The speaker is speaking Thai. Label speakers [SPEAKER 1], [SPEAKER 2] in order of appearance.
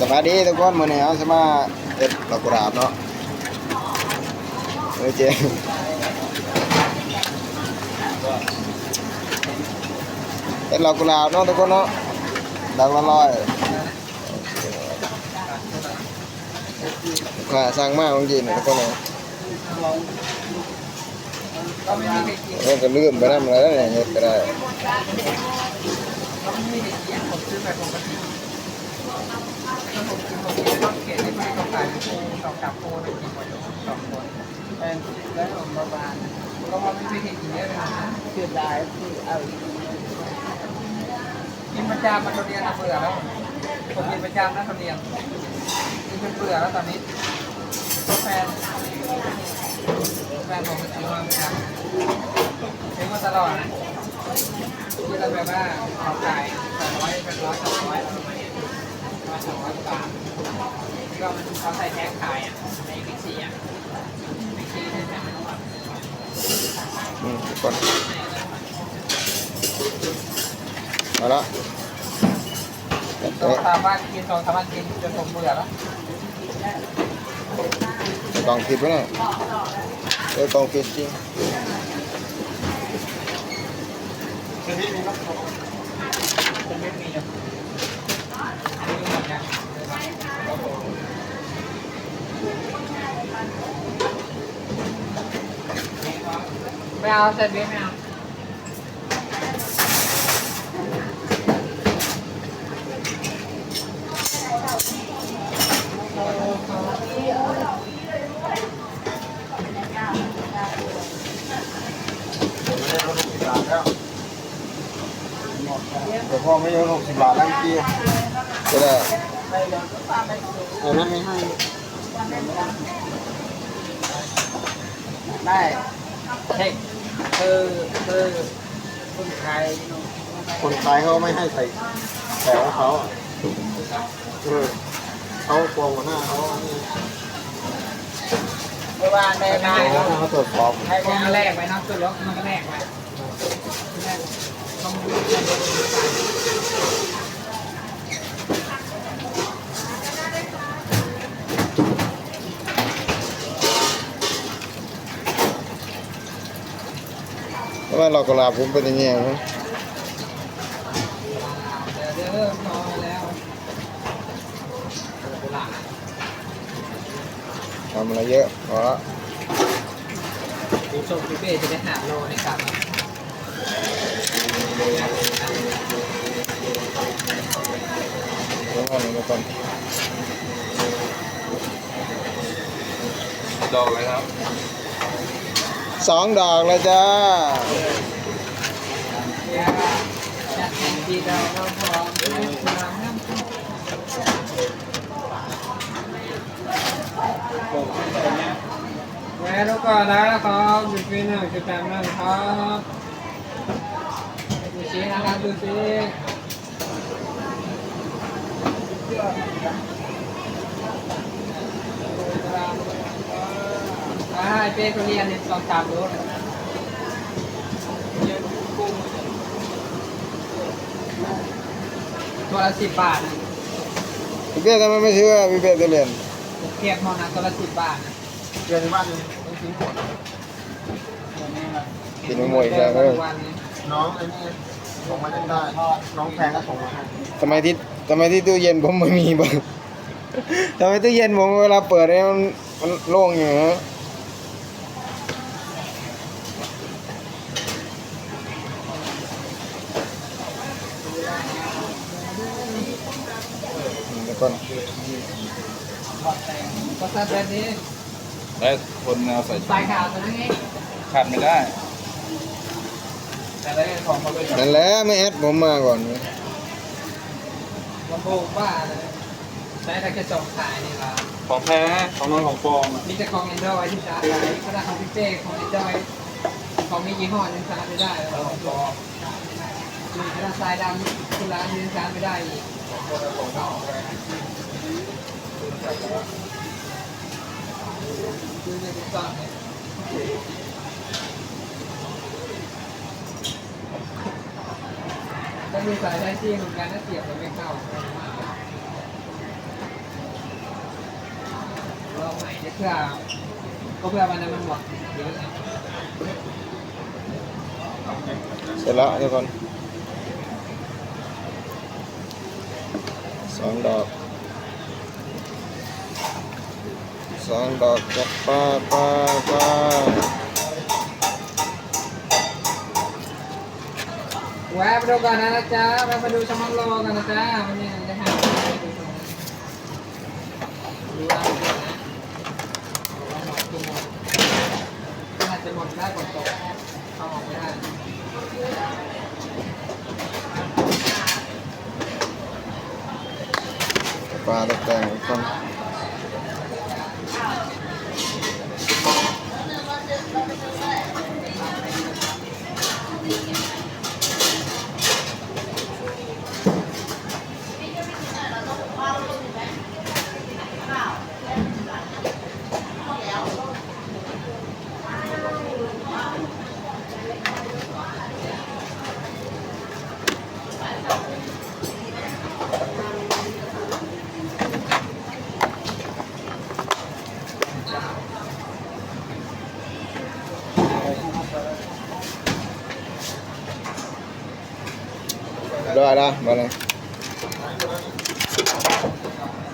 [SPEAKER 1] สวัสดีทุกคนมื้อนี้เอาสมาเฮ็ดดอกกุหลาบเนาะเอ้ยเจ๊เฮ็ดดอกกุหลาบเนาะทุกคนเนาะดอกละร้อยข้าสั่งมาเมื่อกี้นี่ทุกคนเนาะเออก็ลืมไปนำแล้วเนี่ยเฮ็ดก็ได้
[SPEAKER 2] กินประจำมันเรียนเบื่อแล้วผมกินประจำนะเรียนกินจนเบื่อแล้วตอนนี้แฟนแฟนผมซื้อมาประจำซื้อมาตลอดนะที่เราแบบว่าเขาขายสองร้อยเป็นร้อยสองร้อย มาเนี่ยมาสองร้อยบาทที่ก็มันเขาใส่แท็กขายอะในบิ๊กซีอะบิ๊กซีเนี่ยแต่มันว่า
[SPEAKER 1] อืมทุกคนเอาละ
[SPEAKER 2] สองสามวันกินสองสามวันกินจนผมเบื่อแล้ว
[SPEAKER 1] กล่องผิดไปหน่อยเออกล่องผิดจริง
[SPEAKER 2] จะไม่มีอะอันนี้ก็หมดนะ ไปเอาเซนด์วิชไม่เอา
[SPEAKER 1] แต่พ่อไม่ยอมหกสิบบาทแล้วเมื่อกี้ก็ได้เอานั้นไม่ให้
[SPEAKER 2] ได้เช็คคือคือคนขาย
[SPEAKER 1] คนขายเขาไม่ให้ใส่แต่ของเขาเออเขากลัวหัวหน้าเขาอันนี้
[SPEAKER 2] เมื่อวานได้มา
[SPEAKER 1] หัวหน้าเขาตรวจสอบ
[SPEAKER 2] ให้แลกไปนะขึ้นรถมันก็แลกไป ต้อง
[SPEAKER 1] เพราะว่าเรากลาผมเป็นย่างเงี้ยนะ
[SPEAKER 2] เริ่มนอนแล้ว
[SPEAKER 1] ทำอะไรเยอะพอละ
[SPEAKER 2] ดูชมพี่เป้จะได้หาโลในกลับ
[SPEAKER 1] ดี๋ยวก่อนดอ
[SPEAKER 3] กอะไรครับ
[SPEAKER 1] สองดอกเลยจ้า
[SPEAKER 2] จัดแข่งทีเราเราพร้อมเราน้ำแม่ลูกก่อนนะครับดูฟีหนึ่งจุดแปดหนึ่งครับ ดูซีนะครับดูซีอ่าเป้ก็เรียนในสองสามรู้ตัวละสิบบาทนะ
[SPEAKER 1] พี่เป้ทำไมไม่ซื้อพี่เป้จะเรียน
[SPEAKER 2] เทียบมอนะตัวละสิบบาทนะ
[SPEAKER 1] เรียนในบ้านนี่
[SPEAKER 2] ต้องซื้อหมด
[SPEAKER 1] กินมวยใช่ไหม
[SPEAKER 2] วันนี้
[SPEAKER 1] น้องไอ้นี่ ส่งมาเล่นได้น้องแพงก็ส่งมาให้ทำไมที่ทำไมที่ตู้เย็นผมไม่มีบ้างทำไมตู้เย็นผมเวลาเปิดเนี่ยมันมันโล่งอยู่นะเดี๋ยวก่อน
[SPEAKER 2] ก็ซาแบบนี้
[SPEAKER 3] และคนเอาใส่
[SPEAKER 2] สายขาวตัวนั้นไง
[SPEAKER 3] ขาดไม่ได้
[SPEAKER 2] แต่ได้ของเขาเลย
[SPEAKER 1] นั่นแหละไม่แอดผมมาก่อนเลย
[SPEAKER 2] ลำโพงบ้าเลยใช้แต่กระจกขายนี่ละ
[SPEAKER 3] ของแท้ของน้องของฟองอะ
[SPEAKER 2] มีแต่ของ Android ที่ชาร์จได้ก็ได้ของพี่เป้ของ Android ของมียี่ห้อยังชาร์จไม่ได้แล้วของปลอมมีกระดาษทรายดำคุณร้านยังชาร์จไม่ได้อีกคือในติ๊กต็อกเนี่ ยถ้ามีสายได้ที่เหมือนกันถ้าเสียบแล้วไม่เข้าเดี๋ยวเพื่อก็เพื่อวันนั้นมันหมดเยอะ
[SPEAKER 1] เสร็จแล้วทุกคนสองดอกสองดอกจะป้าป้าป้า
[SPEAKER 2] แวะไปดูก่อนนะจ๊ะแวะไปดูชมังโลกันนะจ๊ะวันนี้จะหาดูว่าเป็นนะว่าหมดกี่โมงอาจะหมดได้ฝนตกเข้าออกไม่ได้
[SPEAKER 1] ปลาตะแต่งทุกคน ด้ละมาเลย